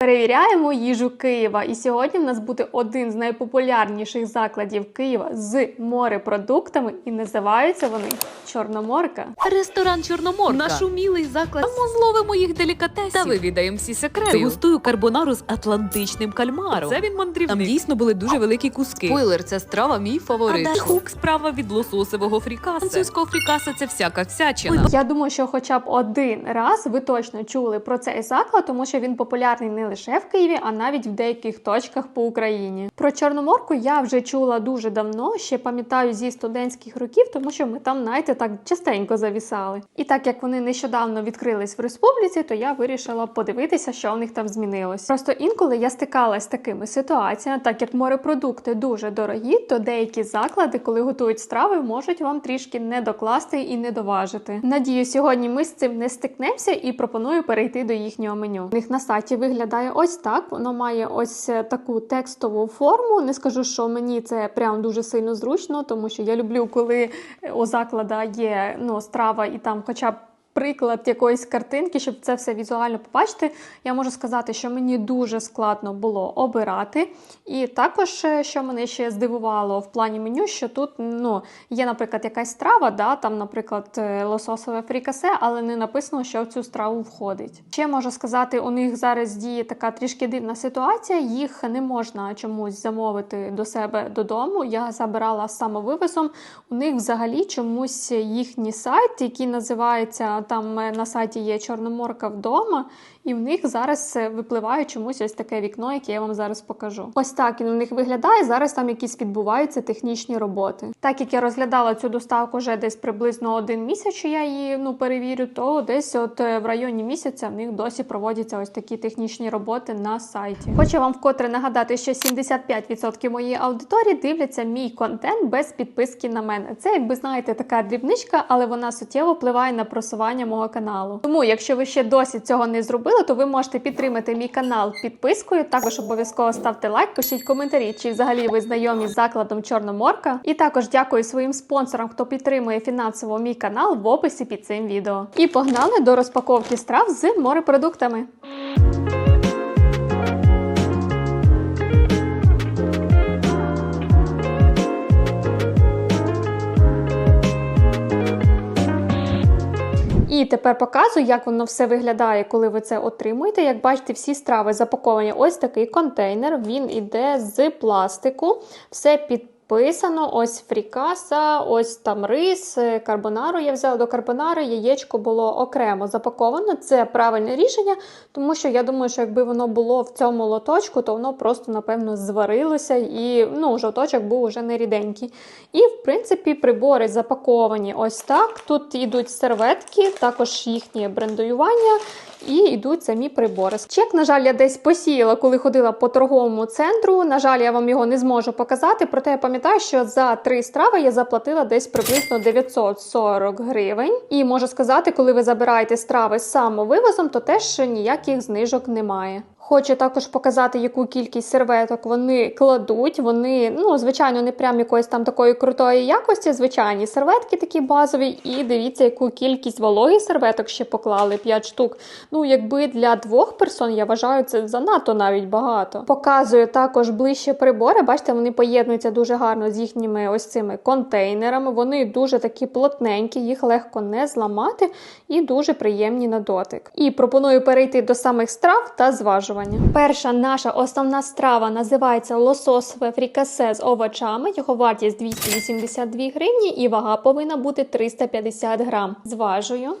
Перевіряємо їжу Києва. І сьогодні в нас буде один з найпопулярніших закладів Києва з морепродуктами, і називаються вони Чорноморка. Ресторан Чорноморка. Наш умілий заклад. Ми зловимо їх делікатесів. Та вивідаємо всі секрети. Густую карбонару з атлантичним кальмаром. Це він мандрівник. Там дійсно були дуже великі куски. Спойлер, ця страва мій фаворит. А хук справа від лососевого фрікаса. Французького фрікаса це всяка всячина. Я думаю, що хоча б один раз ви точно чули про цей заклад, тому що він популярний не лише в Києві, а навіть в деяких точках по Україні. Про Чорноморку я вже чула дуже давно, ще пам'ятаю зі студентських років, тому що ми там, знаєте, так частенько завісали. І так як вони нещодавно відкрились в республіці, то я вирішила подивитися, що в них там змінилось. Просто інколи я стикалась з такими ситуаціями, так як морепродукти дуже дорогі, то деякі заклади, коли готують страви, можуть вам трішки не докласти і не доважити. Надію, сьогодні ми з цим не стикнемося і пропоную перейти до їхнього меню. У них на сайті виглядає ось так. Воно має ось е, таку текстову форму. Не скажу, що мені це прям дуже сильно зручно, тому що я люблю, коли е, у заклада є ну, страва і там, хоча б. Приклад якоїсь картинки, щоб це все візуально побачити, я можу сказати, що мені дуже складно було обирати. І також, е, що мене ще здивувало в плані меню, що тут ну, є, наприклад, якась страва, да, там, наприклад, е, лососове фрікасе, але не написано, що в цю страву входить. Ще можу сказати, у них зараз діє така трішки дивна ситуація. Їх не можна чомусь замовити до себе додому. Я забирала самовивезом. У них взагалі чомусь їхній сайт, який називається там е, на сайті є Чорноморка вдома, і в них зараз випливає чомусь ось таке вікно, яке я вам зараз покажу. Ось так він у них виглядає. Зараз там якісь відбуваються технічні роботи. Так як я розглядала цю доставку вже десь приблизно один місяць, я її ну перевірю, то десь от е, в районі місяця в них досі проводяться ось такі технічні роботи на сайті. Хочу вам вкотре нагадати, що 75% моєї аудиторії дивляться мій контент без підписки на мене. Це, якби знаєте, така дрібничка, але вона суттєво впливає на просування мого каналу. Тому, якщо ви ще досі цього не зробили, то ви можете підтримати мій канал підпискою. Також обов'язково ставте лайк, пишіть коментарі, чи взагалі ви знайомі з закладом Чорноморка. І також дякую своїм спонсорам, хто підтримує фінансово мій канал в описі під цим відео. І погнали до розпаковки страв з морепродуктами. Тепер показую, як воно все виглядає, коли ви це отримуєте. Як бачите, всі страви запаковані ось такий контейнер. Він іде з пластику, все підписано. Ось фрікаса, ось там рис, карбонару. Я взяла до карбонари, яєчко було окремо запаковано. Це правильне рішення, тому що я думаю, що якби воно було в цьому лоточку, то воно просто, напевно, зварилося і ну, жовточок був уже не ріденький. І, в принципі, прибори запаковані ось так. Тут йдуть серветки, також їхнє брендуювання. І йдуть самі прибори. Чек, на жаль, я десь посіяла, коли ходила по торговому центру. На жаль, я вам його не зможу показати. Проте я пам'ятаю, що за три страви я заплатила десь приблизно 940 гривень. І можу сказати, коли ви забираєте страви самовивозом, то теж ніяких знижок немає. Хочу також показати, яку кількість серветок вони кладуть. Вони, ну, звичайно, не прям якоїсь там такої крутої якості, звичайні серветки такі базові. І дивіться, яку кількість вологих серветок ще поклали 5 штук. Ну, якби для двох персон, я вважаю, це занадто навіть багато. Показую також ближче прибори. Бачите, вони поєднуються дуже гарно з їхніми ось цими контейнерами. Вони дуже такі плотненькі, їх легко не зламати і дуже приємні на дотик. І пропоную перейти до самих страв та зважування. Перша наша основна страва називається лососове фрікасе з овочами. Його вартість 282 гривні і вага повинна бути 350 грам. Зважую.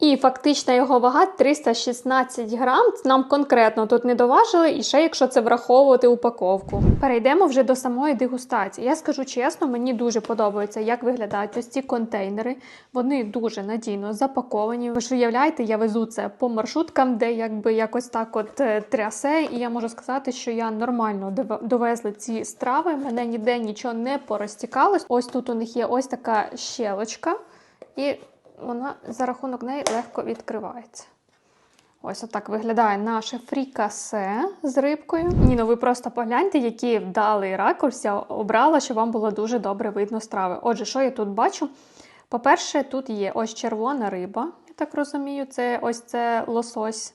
І фактична його вага 316 грам. Нам конкретно тут не доважили, і ще якщо це враховувати упаковку. Перейдемо вже до самої дегустації. Я скажу чесно, мені дуже подобається, як виглядають ось ці контейнери. Вони дуже надійно запаковані. Ви ж уявляєте, я везу це по маршруткам, де якби якось так от е, трясе. І я можу сказати, що я нормально дов- довезла ці страви. Мене ніде нічого не порозтікалось. Ось тут у них є ось така щелочка. І вона за рахунок неї легко відкривається. Ось отак виглядає наше фрікасе з рибкою. Ні, ну ви просто погляньте, який вдалий ракурс я обрала, щоб вам було дуже добре видно страви. Отже, що я тут бачу? По-перше, тут є ось червона риба, я так розумію, це ось це лосось.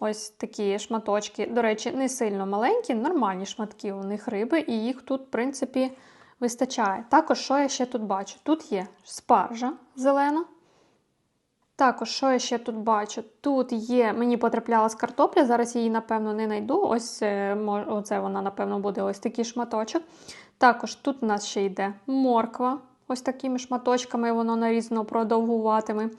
Ось такі шматочки. До речі, не сильно маленькі, нормальні шматки у них риби, і їх тут, в принципі, вистачає. Також, що я ще тут бачу? Тут є спаржа зелена. Також, що я ще тут бачу? Тут є, мені потраплялась картопля, зараз її, напевно, не знайду. Ось е, оце вона, напевно, буде ось такий шматочок. Також тут у нас ще йде морква, ось такими шматочками воно нарізано продовгуватиме.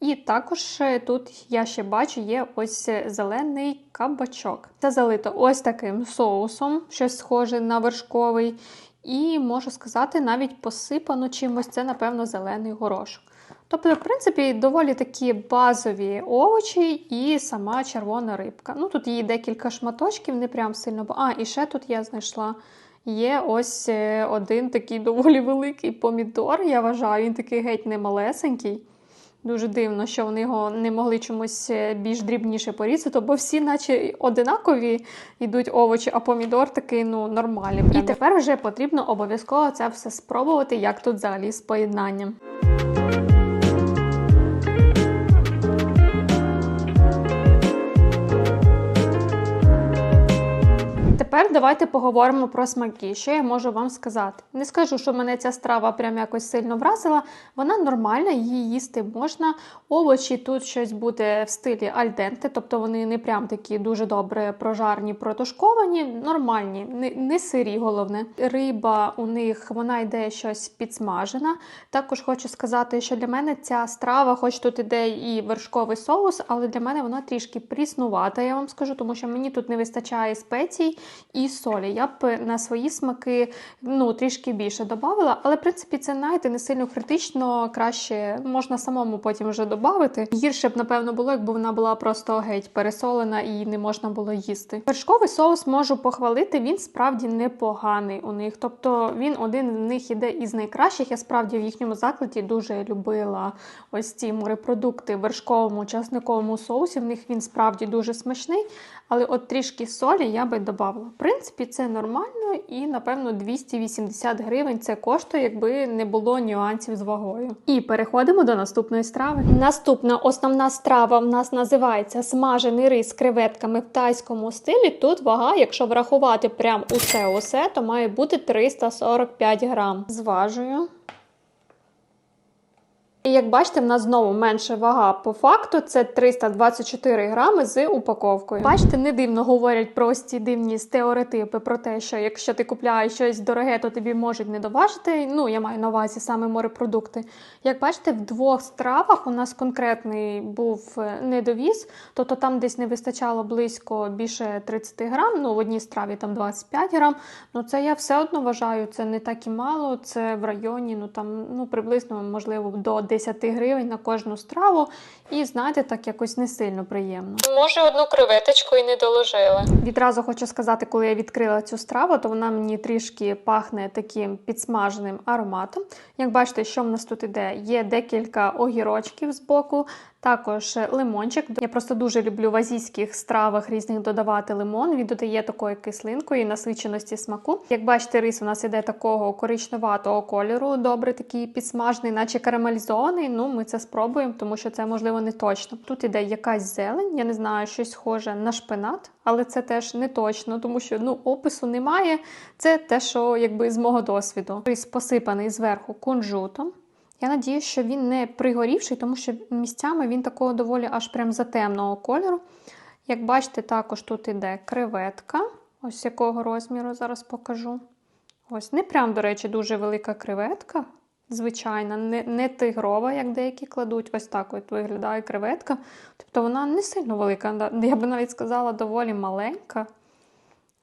І також е, тут я ще бачу є ось е, зелений кабачок. Це залито ось таким соусом, щось схоже на вершковий. І можу сказати, навіть посипано чимось, це, напевно, зелений горошок. Тобто, в принципі, доволі такі базові овочі і сама червона рибка. Ну, тут її декілька шматочків, не прям сильно. А, і ще тут я знайшла. Є ось е, один такий доволі великий помідор. Я вважаю, він такий геть не малесенький. Дуже дивно, що вони його не могли чомусь е, більш дрібніше порізати, бо всі, наче одинакові, йдуть овочі, а помідор такий ну нормальний. І тепер вже потрібно обов'язково це все спробувати, як тут взагалі з поєднанням. Тепер давайте поговоримо про смаки. Що я можу вам сказати? Не скажу, що мене ця страва прям якось сильно вразила. Вона нормальна, її їсти можна. Овочі тут щось буде в стилі альденте, тобто вони не прям такі дуже добре прожарні, протушковані, нормальні, не, не сирі, головне. Риба у них вона йде щось підсмажена. Також хочу сказати, що для мене ця страва, хоч тут іде і вершковий соус, але для мене вона трішки пріснувата, я вам скажу, тому що мені тут не вистачає спецій і солі. Я б на свої смаки ну, трішки більше додавала, але в принципі це знаєте, не сильно критично, краще можна самому потім вже додати. Гірше б, напевно, було, якби вона була просто геть пересолена і не можна було їсти. Вершковий соус можу похвалити, він справді непоганий у них. Тобто він один в них іде із найкращих. Я справді в їхньому закладі дуже любила ось ці морепродукти в вершковому часниковому соусі. В них він справді дуже смачний. Але от трішки солі я би додавала. В принципі, це нормально і, напевно, 280 гривень це коштує, якби не було нюансів з вагою. І переходимо до наступної страви. Наступна основна страва в нас називається смажений рис з креветками в тайському стилі. Тут вага, якщо врахувати прям усе усе, то має бути 345 грам. Зважую. І як бачите, в нас знову менше вага по факту. Це 324 грами з упаковкою. Бачите, не дивно говорять про ось ці дивні стереотипи про те, що якщо ти купляєш щось дороге, то тобі можуть не доважити. Ну, я маю на увазі саме морепродукти. Як бачите, в двох стравах у нас конкретний був е, недовіз, тобто там десь не вистачало близько більше 30 грам. Ну, в одній страві там 25 грам. Ну, це я все одно вважаю, це не так і мало. Це в районі, ну там ну приблизно можливо до 10 гривень на кожну страву. І знаєте, так якось не сильно приємно. Може, одну креветочку і не доложила. Відразу хочу сказати, коли я відкрила цю страву, то вона мені трішки пахне таким підсмаженим ароматом. Як бачите, що в нас тут іде? Є декілька огірочків з боку. Також лимончик. Я просто дуже люблю в азійських стравах різних додавати лимон. Він додає такої кислинкої, насиченості смаку. Як бачите, рис у нас іде такого коричневатого кольору, добре такий підсмажений, наче карамелізований. Ну, ми це спробуємо, тому що це можливо не точно. Тут іде якась зелень, я не знаю, щось схоже на шпинат, але це теж не точно, тому що ну опису немає. Це те, що якби з мого досвіду. Рис посипаний зверху кунжутом. Я надію, що він не пригорівший, тому що місцями він такого доволі аж прям затемного кольору. Як бачите, також тут іде креветка. Ось якого розміру зараз покажу. Ось не прям, до речі, дуже велика креветка. Звичайна, не, не тигрова, як деякі кладуть. Ось так от виглядає креветка. Тобто вона не сильно велика, я би навіть сказала, доволі маленька.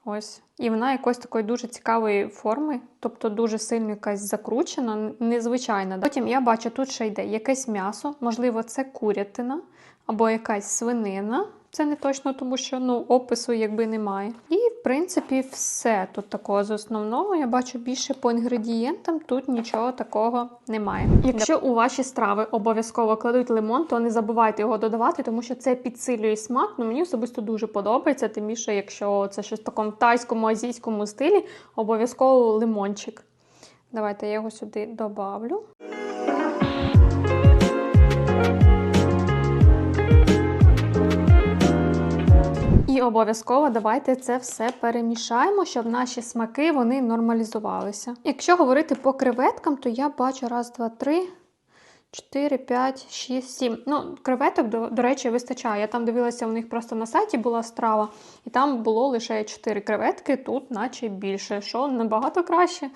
Ось. І вона якось такої дуже цікавої форми, тобто дуже сильно якась закручена, незвичайна. Потім я бачу, тут ще йде якесь м'ясо, можливо, це курятина або якась свинина. Це не точно, тому що ну, опису якби немає. І, в принципі, все тут такого з основного. Я бачу більше по інгредієнтам, тут нічого такого немає. Якщо у ваші страви обов'язково кладуть лимон, то не забувайте його додавати, тому що це підсилює смак. Ну, мені особисто дуже подобається, тим більше, якщо це щось в такому тайському, азійському стилі, обов'язково лимончик. Давайте я його сюди добавлю. Обов'язково давайте це все перемішаємо, щоб наші смаки вони нормалізувалися. Якщо говорити по креветкам, то я бачу раз, два, три. 4, 5, 6, 7. Ну, креветок, до, до речі, вистачає. Я там дивилася, у них просто на сайті була страва, і там було лише 4 креветки, тут наче більше, що набагато краще.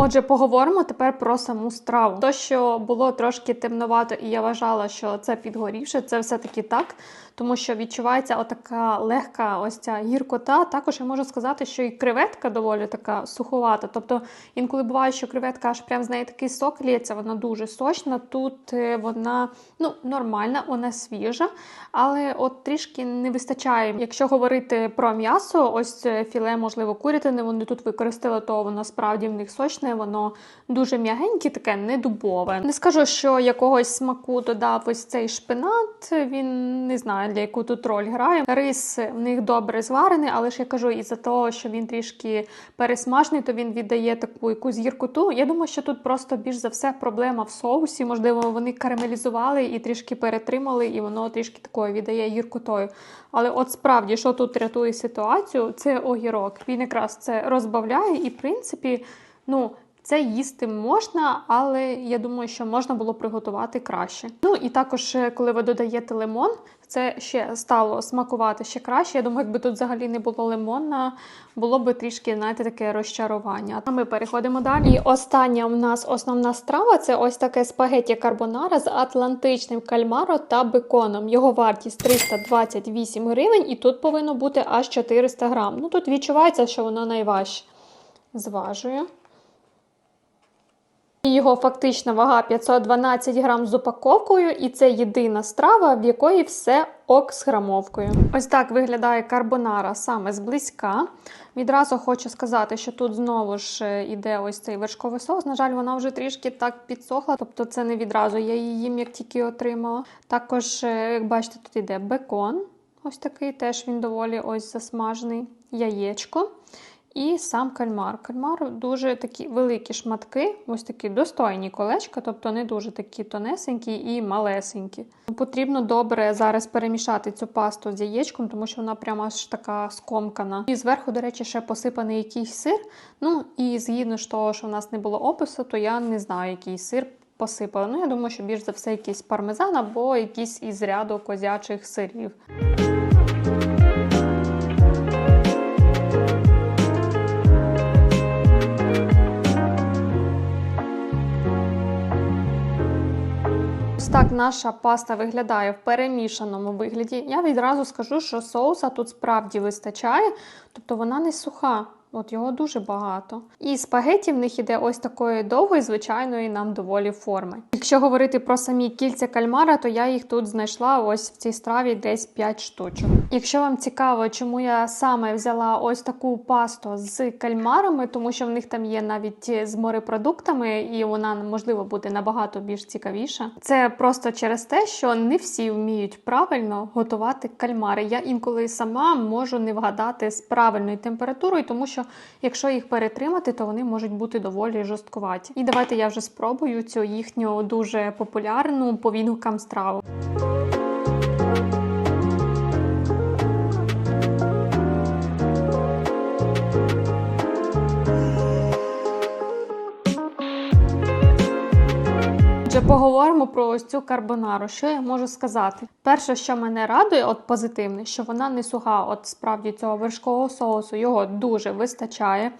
Отже, поговоримо тепер про саму страву. То, що було трошки темновато, і я вважала, що це підгорівше, це все-таки так, тому що відчувається отака легка ось ця гіркота. Також я можу сказати, що і креветка доволі така суховата. Тобто інколи буває, що креветка аж прям з неї такий сок лється, вона дуже сочна. Тут е, вона ну, нормальна, вона свіжа, але от трішки не вистачає. Якщо говорити про м'ясо, ось філе, можливо, курятини, вони тут використали, то воно справді в них сочне, воно дуже м'ягеньке, таке не дубове. Не скажу, що якогось смаку додав ось цей шпинат. Він не знаю, для яку тут роль грає. Рис в них добре зварений, але ж я кажу, із-за того, що він трішки пересмажений, то він віддає таку якусь гіркоту. Я думаю, що тут просто більш за все проблема в соусі. Можливо, вони карамелізували і трішки перетримали, і воно трішки такою віддає гіркотою. Але от справді, що тут рятує ситуацію, це огірок. Він якраз це розбавляє, і в принципі, ну. Це їсти можна, але я думаю, що можна було приготувати краще. Ну і також, е, коли ви додаєте лимон, це ще стало смакувати ще краще. Я думаю, якби тут взагалі не було лимона, було би трішки, знаєте, таке розчарування. А ми переходимо далі. І остання у нас основна страва це ось таке спагетті карбонара з атлантичним кальмаро та беконом. Його вартість 328 гривень, і тут повинно бути аж 400 грам. Ну тут відчувається, що воно найважче. Зважую. Його фактична вага 512 грам з упаковкою, і це єдина страва, в якої все ок з грамовкою. Ось так виглядає карбонара саме зблизька. Відразу хочу сказати, що тут знову ж е, іде ось цей вершковий соус. На жаль, вона вже трішки так підсохла, тобто це не відразу. Я її їм як тільки отримала. Також, е, як бачите, тут іде бекон. Ось такий, теж він доволі ось засмажений, яєчко. І сам кальмар. Кальмар дуже такі великі шматки, ось такі достойні колечка, тобто не дуже такі тонесенькі і малесенькі. Потрібно добре зараз перемішати цю пасту з яєчком, тому що вона прямо аж така скомкана. І зверху, до речі, ще посипаний якийсь сир. Ну і згідно ж того, що в нас не було опису, то я не знаю, який сир. Посипала. Ну, я думаю, що більш за все якийсь пармезан або якийсь із ряду козячих сирів. Наша паста виглядає в перемішаному вигляді. Я відразу скажу, що соуса тут справді вистачає, тобто вона не суха. От його дуже багато. І спагеті в них іде ось такої довгої, звичайної нам доволі форми. Якщо говорити про самі кільця кальмара, то я їх тут знайшла ось в цій страві десь 5 штучок. Якщо вам цікаво, чому я саме взяла ось таку пасту з кальмарами, тому що в них там є навіть з морепродуктами, і вона можливо буде набагато більш цікавіша. Це просто через те, що не всі вміють правильно готувати кальмари. Я інколи сама можу не вгадати з правильною температурою, тому що якщо їх перетримати, то вони можуть бути доволі жорсткуваті. І давайте я вже спробую цю їхню дуже популярну по відгукам страву. Поговоримо про ось цю карбонару. Що я можу сказати? Перше, що мене радує, от позитивне, що вона не суха, от справді цього вершкового соусу його дуже вистачає.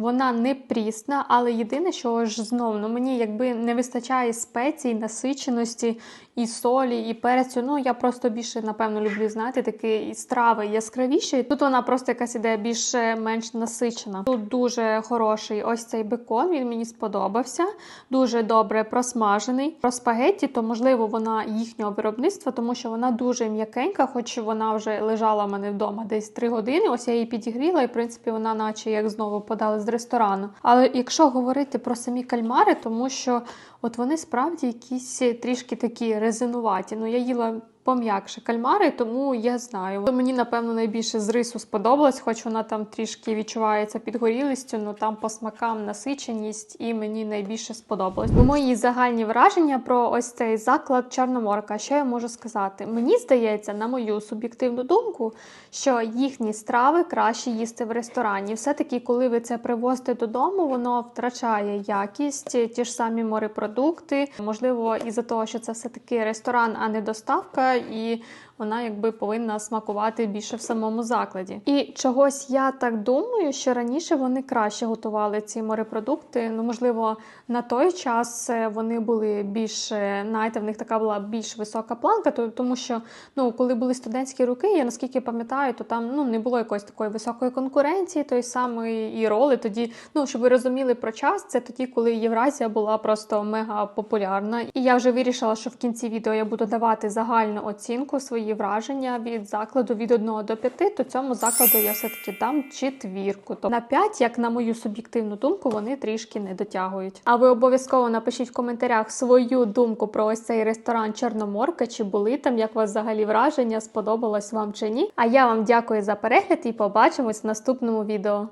Вона не прісна, але єдине, що ж знову ну, мені якби не вистачає спецій, насиченості і солі, і перцю. Ну я просто більше, напевно, люблю знаєте, такі страви яскравіші. Тут вона просто якась іде більш менш насичена. Тут дуже хороший ось цей бекон. Він мені сподобався. Дуже добре просмажений. Про спагетті, то можливо вона їхнього виробництва, тому що вона дуже м'якенька, хоч вона вже лежала в мене вдома десь 3 години. Ось я її підігріла, і в принципі вона, наче як знову подали з ресторану. Але якщо говорити про самі кальмари, тому що от вони справді якісь трішки такі резинуваті. Ну я їла пом'якше кальмари, тому я знаю. Мені, напевно, найбільше з рису сподобалось, хоч вона там трішки відчувається підгорілістю, ну там по смакам насиченість, і мені найбільше сподобалось. Мої загальні враження про ось цей заклад Чорноморка. Що я можу сказати? Мені здається, на мою суб'єктивну думку, що їхні страви краще їсти в ресторані. Все-таки, коли ви це привозите додому, воно втрачає якість, ті ж самі морепродукти. Можливо, із-за того, що це все-таки ресторан, а не доставка, і вона якби повинна смакувати більше в самому закладі. І чогось я так думаю, що раніше вони краще готували ці морепродукти. Ну, можливо, на той час е, вони були більш, знаєте, в них така була більш висока планка, тому що ну, коли були студентські роки, я наскільки пам'ятаю, то там ну, не було якоїсь такої високої конкуренції, той самої і роли. Тоді, ну щоб ви розуміли про час, це тоді, коли Євразія була просто мега популярна. І я вже вирішила, що в кінці відео я буду давати загальну оцінку свої враження від закладу від 1 до 5, то цьому закладу я все-таки дам четвірку. Тобто на 5, як на мою суб'єктивну думку, вони трішки не дотягують. А ви обов'язково напишіть в коментарях свою думку про ось цей ресторан Чорноморка, чи були там, як вас взагалі враження, сподобалось вам чи ні. А я вам дякую за перегляд і побачимось в наступному відео.